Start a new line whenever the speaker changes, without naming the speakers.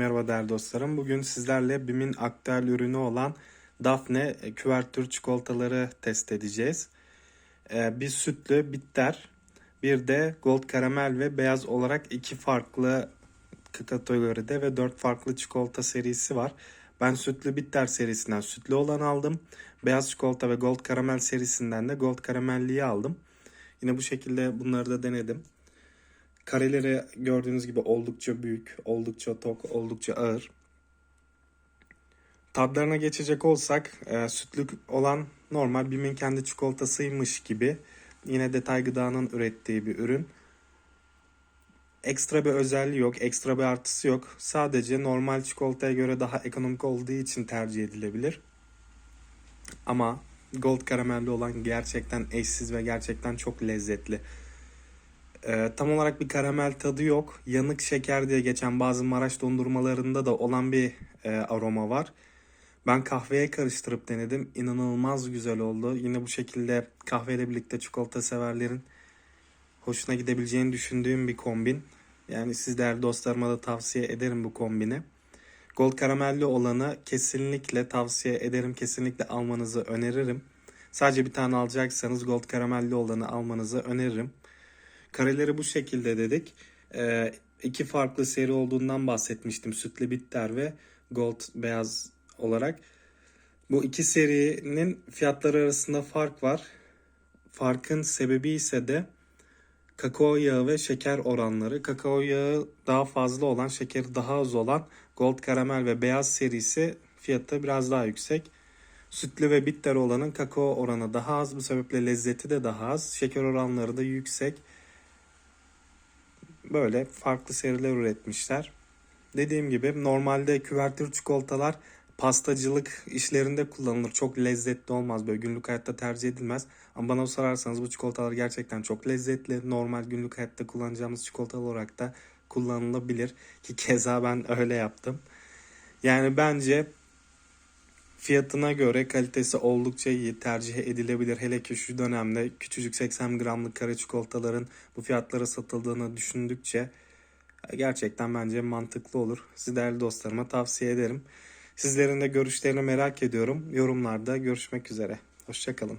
Merhaba değerli dostlarım. Bugün sizlerle BİM'in aktüel ürünü olan Daphne e, küvertür çikolataları test edeceğiz. Ee, bir sütlü bitter, bir de gold karamel ve beyaz olarak iki farklı kategoride ve dört farklı çikolata serisi var. Ben sütlü bitter serisinden sütlü olan aldım. Beyaz çikolata ve gold karamel serisinden de gold karamelliyi aldım. Yine bu şekilde bunları da denedim. Kareleri gördüğünüz gibi oldukça büyük, oldukça tok, oldukça ağır. Tadlarına geçecek olsak e, sütlü olan normal Bim'in kendi çikolatasıymış gibi. Yine detay gıdanın ürettiği bir ürün. Ekstra bir özelliği yok, ekstra bir artısı yok. Sadece normal çikolataya göre daha ekonomik olduğu için tercih edilebilir. Ama gold karamelli olan gerçekten eşsiz ve gerçekten çok lezzetli. Ee, tam olarak bir karamel tadı yok. Yanık şeker diye geçen bazı Maraş dondurmalarında da olan bir e, aroma var. Ben kahveye karıştırıp denedim. İnanılmaz güzel oldu. Yine bu şekilde kahveyle birlikte çikolata severlerin hoşuna gidebileceğini düşündüğüm bir kombin. Yani siz değerli dostlarıma da tavsiye ederim bu kombini. Gold karamelli olanı kesinlikle tavsiye ederim. Kesinlikle almanızı öneririm. Sadece bir tane alacaksanız gold karamelli olanı almanızı öneririm. Kareleri bu şekilde dedik. Ee, iki farklı seri olduğundan bahsetmiştim. Sütlü bitter ve gold beyaz olarak. Bu iki serinin fiyatları arasında fark var. Farkın sebebi ise de kakao yağı ve şeker oranları. Kakao yağı daha fazla olan, şekeri daha az olan gold karamel ve beyaz serisi fiyatı biraz daha yüksek. Sütlü ve bitter olanın kakao oranı daha az. Bu sebeple lezzeti de daha az. Şeker oranları da yüksek böyle farklı seriler üretmişler. Dediğim gibi normalde küvertür çikolatalar pastacılık işlerinde kullanılır. Çok lezzetli olmaz böyle günlük hayatta tercih edilmez. Ama bana sorarsanız bu çikolatalar gerçekten çok lezzetli. Normal günlük hayatta kullanacağımız çikolata olarak da kullanılabilir. Ki keza ben öyle yaptım. Yani bence Fiyatına göre kalitesi oldukça iyi, tercih edilebilir. Hele ki şu dönemde küçücük 80 gramlık kare çikolataların bu fiyatlara satıldığını düşündükçe gerçekten bence mantıklı olur. Siz değerli dostlarıma tavsiye ederim. Sizlerin de görüşlerini merak ediyorum. Yorumlarda görüşmek üzere. Hoşçakalın.